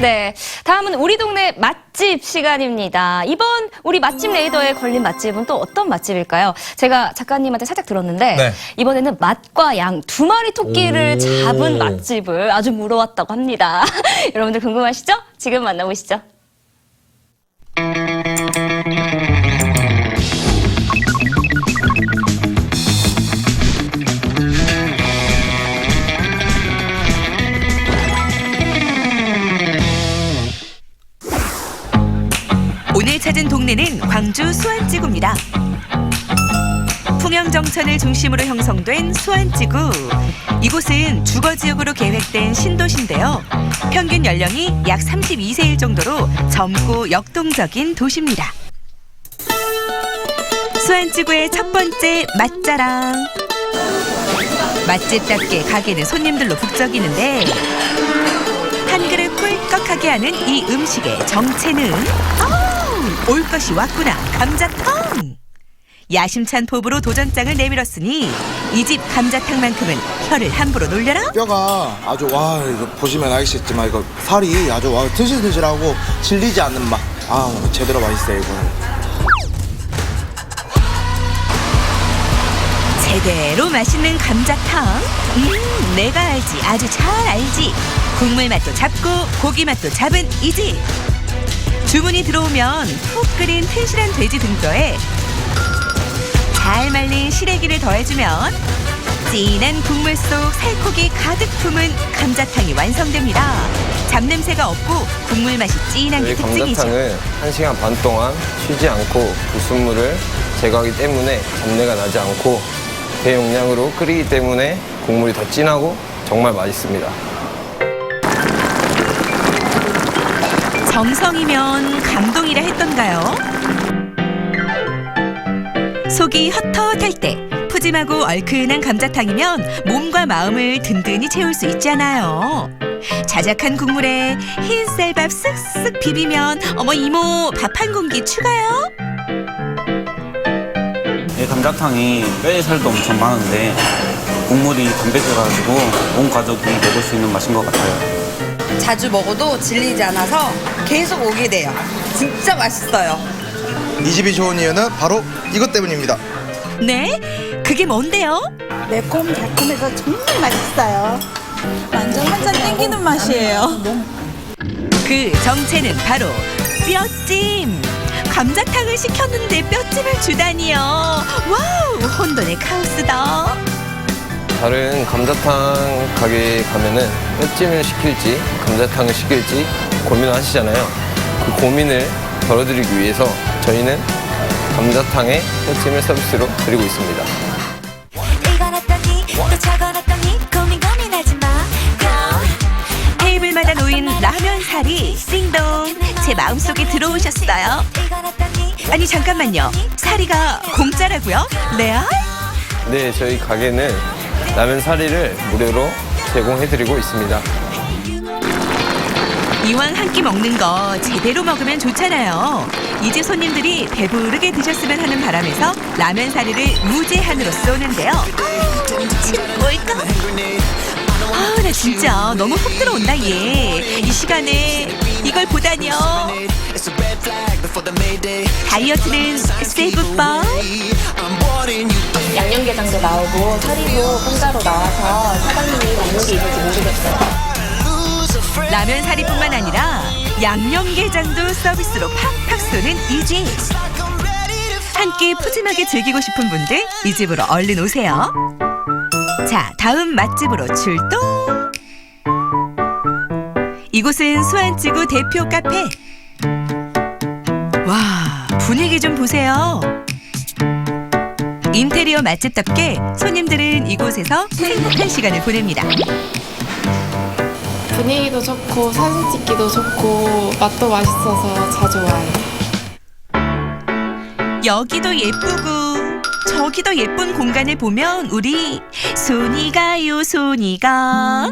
네, 다음은 우리 동네 맛집 시간입니다. 이번 우리 맛집 레이더에 걸린 맛집은 또 어떤 맛집일까요? 제가 작가님한테 살짝 들었는데 네. 이번에는 맛과 양 두 마리 토끼를 오. 잡은 맛집을 아주 물어왔다고 합니다. 여러분들 궁금하시죠? 지금 만나보시죠. 수안지구입니다. 풍영정천을 중심으로 형성된 수안지구. 이곳은 주거지역으로 계획된 신도시인데요. 평균 연령이 약 32세일 정도로 젊고 역동적인 도시입니다. 수안지구의 첫 번째 맛자랑. 맛집답게 가게는 손님들로 북적이는데 한 그릇 꿀꺽하게 하는 이 음식의 정체는 올 것이 왔구나. 감자탕! 야심찬 포부로 도전장을 내밀었으니 이 집 감자탕만큼은 혀를 함부로 놀려라? 뼈가 아주 와 이거 보시면 아시겠지만 이거 살이 아주 와 드실드실하고 질리지 않는 맛. 아 제대로 맛있어요 이거는. 제대로 맛있는 감자탕? 음 내가 알지 아주 잘 알지. 국물 맛도 잡고 고기 맛도 잡은 이 집 주문이 들어오면 푹 끓인 튼실한 돼지 등뼈에 잘 말린 시래기를 더해주면 진한 국물 속 살코기 가득 품은 감자탕이 완성됩니다 잡냄새가 없고 국물 맛이 진한 게 저희 특징이죠 감자탕은 1시간 반 동안 쉬지 않고 불순물을 제거하기 때문에 잡내가 나지 않고 대용량으로 끓이기 때문에 국물이 더 진하고 정말 맛있습니다. 정성이면 감동이라 했던가요? 속이 헛헛할 때 푸짐하고 얼큰한 감자탕이면 몸과 마음을 든든히 채울 수 있잖아요. 자작한 국물에 흰 쌀밥 쓱쓱 비비면 어머 이모 밥 한 공기 추가요? 이 감자탕이 뼈에 살도 엄청 많은데 국물이 담백해가지고 온 가족이 먹을 수 있는 맛인 것 같아요. 자주 먹어도 질리지 않아서 계속 오게 돼요. 진짜 맛있어요. 이 집이 좋은 이유는 바로 이것 때문입니다. 네? 그게 뭔데요? 매콤 달콤해서 정말 맛있어요. 완전 한잔 땡기는 맛이에요. 그 정체는 바로 뼈찜. 감자탕을 시켰는데 뼈찜을 주다니요. 와우, 혼돈의 카오스다. 다른 감자탕 가게에 가면은 뼈찜을 시킬지 감자탕을 시킬지 고민하시잖아요. 그 고민을 덜어드리기 위해서 저희는 감자탕에 뼈찜을 서비스로 드리고 있습니다. 이건 어떠니 또 저건 어떠니 고민 고민하지 마 Go 테이블마다 놓인 라면 사리 띵동 제 마음속에 들어오셨어요. 아니 잠깐만요. 사리가 공짜라고요? 레알? 네, 저희 가게는 라면 사리를 무료로 제공해드리고 있습니다. 이왕 한 끼 먹는 거 제대로 먹으면 좋잖아요. 이 집 손님들이 배부르게 드셨으면 하는 바람에서 라면 사리를 무제한으로 쏘는데요. 침 뭘까? 아, 나 진짜 너무 훅 들어온다 얘. 이 시간에 이걸 보다니요. 다이어트는 세굿바이. 양념게장도 나오고 사리도 공짜로 나와서 사장님이 먹는 게 있는지 모르겠어요. 라면 사리뿐만 아니라 양념게장도 서비스로 팍팍 쏘는 이 집. 한 끼 푸짐하게 즐기고 싶은 분들 이 집으로 얼른 오세요. 자, 다음 맛집으로 출동. 이곳은 수안지구 대표 카페. 와, 분위기 좀 보세요. 인테리어 맛집답게 손님들은 이곳에서 행복한 시간을 보냅니다. 분위기도 좋고 사진 찍기도 좋고 맛도 맛있어서 자주 와요. 여기도 예쁘고 저기도 예쁜 공간을 보면 우리 손이 가요 손이 가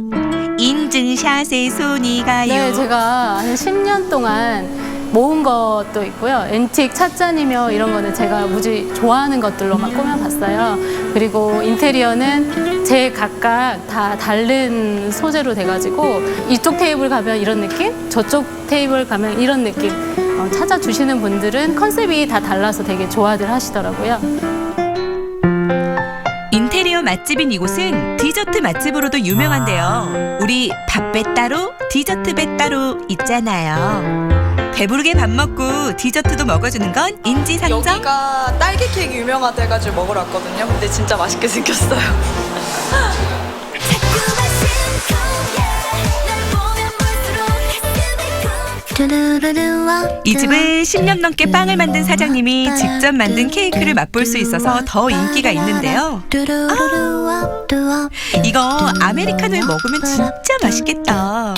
인증샷에 손이 가요 네, 제가 한 10년 동안 모은 것도 있고요. 앤틱 찻잔이며 이런 거는 제가 무지 좋아하는 것들로만 꾸며봤어요. 그리고 인테리어는 제 각각 다 다른 소재로 돼가지고 이쪽 테이블 가면 이런 느낌, 저쪽 테이블 가면 이런 느낌. 어, 찾아주시는 분들은 컨셉이 다 달라서 되게 좋아들 하시더라고요. 맛집인 이곳은 디저트 맛집으로도 유명한데요. 우리 밥배 따로 디저트 배 따로 있잖아요. 배부르게 밥 먹고 디저트도 먹어주는 건 인지상정. 여기가 딸기 케이크 유명하대가지고 먹으러 왔거든요. 근데 진짜 맛있게 생겼어요. 이 집은 10년 넘게 빵을 만든 사장님이 직접 만든 케이크를 맛볼 수 있어서 더 인기가 있는데요. 이거 아메리카노에 먹으면 진짜 맛있겠다.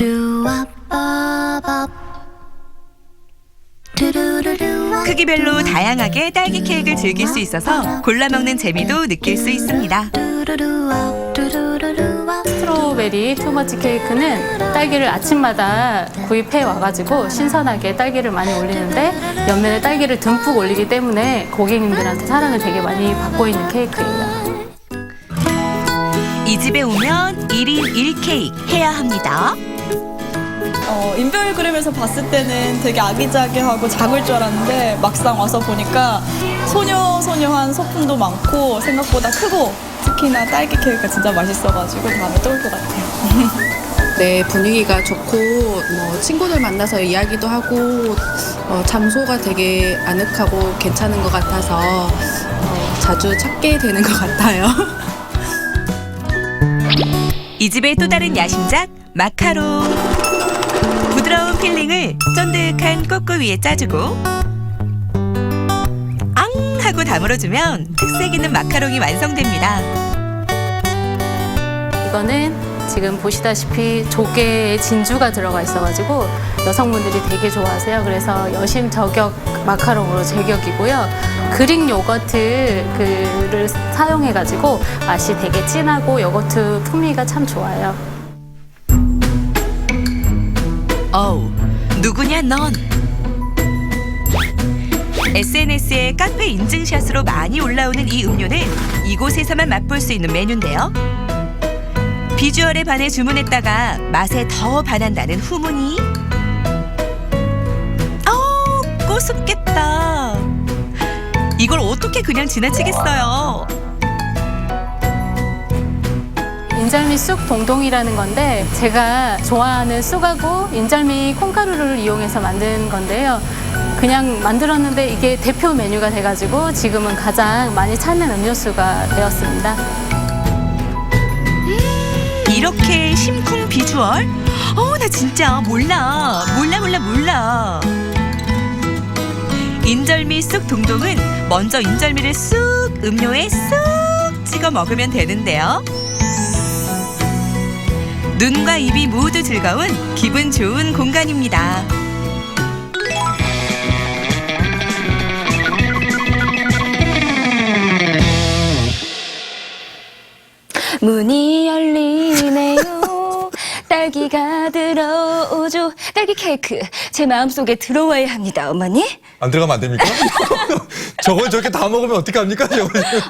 크기별로 다양하게 딸기 케이크를 즐길 수 있어서 골라 먹는 재미도 느낄 수 있습니다. 스트로베리 투머치 케이크는 딸기를 아침마다 구입해 와가지고 신선하게 딸기를 많이 올리는데 옆면에 딸기를 듬뿍 올리기 때문에 고객님들한테 사랑을 되게 많이 받고 있는 케이크예요. 이 집에 오면 1인 1케이크 해야 합니다. 어, 인별 그램에서 봤을 때는 되게 아기자기하고 작을 줄 알았는데 막상 와서 보니까 소녀소녀한 소품도 많고 생각보다 크고 특히나 딸기 케이크가 진짜 맛있어가지고 다음에 또 올 것 같아요. 네, 분위기가 좋고 뭐 친구들 만나서 이야기도 하고 어, 장소가 되게 아늑하고 괜찮은 것 같아서 어, 자주 찾게 되는 것 같아요. 이 집의 또 다른 야심작 마카롱. 부드러운 필링을 쫀득한 꼬꼬 위에 짜주고 앙 하고 다물어주면 특색 있는 마카롱이 완성됩니다. 이거는 지금 보시다시피 조개에 진주가 들어가 있어가지고 여성분들이 되게 좋아하세요. 그래서 여심 저격 마카롱으로 제격이고요. 그릭 요거트를 사용해가지고 맛이 되게 진하고 요거트 풍미가 참 좋아요. 어우, 누구냐 넌? SNS에 카페 인증샷으로 많이 올라오는 이 음료는 이곳에서만 맛볼 수 있는 메뉴인데요. 비주얼에 반해 주문했다가 맛에 더 반한다는 후문이. 어우, 꼬숩겠다. 이걸 어떻게 그냥 지나치겠어요. 인절미 쑥 동동이라는 건데 제가 좋아하는 쑥하고 인절미 콩가루를 이용해서 만든 건데요. 그냥 만들었는데 이게 대표 메뉴가 돼가지고 지금은 가장 많이 찾는 음료수가 되었습니다. 이렇게 심쿵 비주얼? 어, 나 진짜 몰라. 몰라, 몰라, 몰라. 인절미 쑥 동동은 먼저 인절미를 쑥 음료에 쑥 찍어 먹으면 되는데요. 눈과 입이 모두 즐거운 기분 좋은 공간입니다. 문이 열리네요. 딸기가 들어오죠. 딸기 케이크 제 마음속에 들어와야 합니다, 어머니. 안 들어가면 안 됩니까? 저걸 저렇게 다 먹으면 어떡합니까?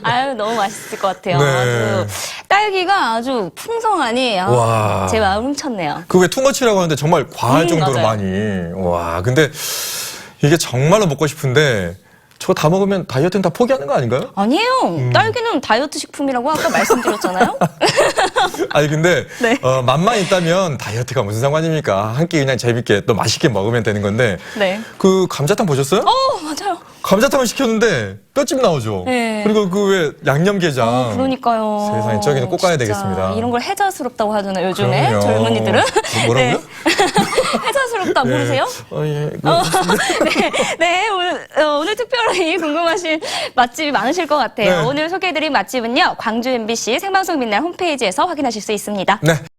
아유 너무 맛있을 것 같아요. 네. 아주 딸기가 아주 풍성하니 아, 와. 제 마음 훔쳤네요. 그게 투머치라고 하는데 정말 과할 음, 정도로 맞아요. 많이. 와, 근데 이게 정말로 먹고 싶은데 저거 다 먹으면 다이어트는 다 포기하는 거 아닌가요? 아니에요. 음. 딸기는 다이어트 식품이라고 아까 말씀드렸잖아요. 아니 근데 네. 어, 맛만 있다면 다이어트가 무슨 상관입니까? 한 끼 그냥 재밌게 또 맛있게 먹으면 되는 건데 네. 그 감자탕 보셨어요? 어 맞아요. 감자탕을 시켰는데 뼈집 나오죠. 네. 그리고 그 왜 양념게장. 어, 그러니까요. 세상에 저기는 꼭 가야 진짜 되겠습니다. 이런 걸 해자스럽다고 하잖아요. 요즘에 그럼요. 젊은이들은. 뭐- 뭐라고요? 네. 해자스럽다 예. 모르세요? 어, 예. 그- 어, 네, 네 오늘, 어, 오늘 특별히 궁금하신 맛집이 많으실 것 같아요. 네. 오늘 소개해드린 맛집은요, 광주 MBC 생방송 빛날 홈페이지에서 확인하실 수 있습니다. 네.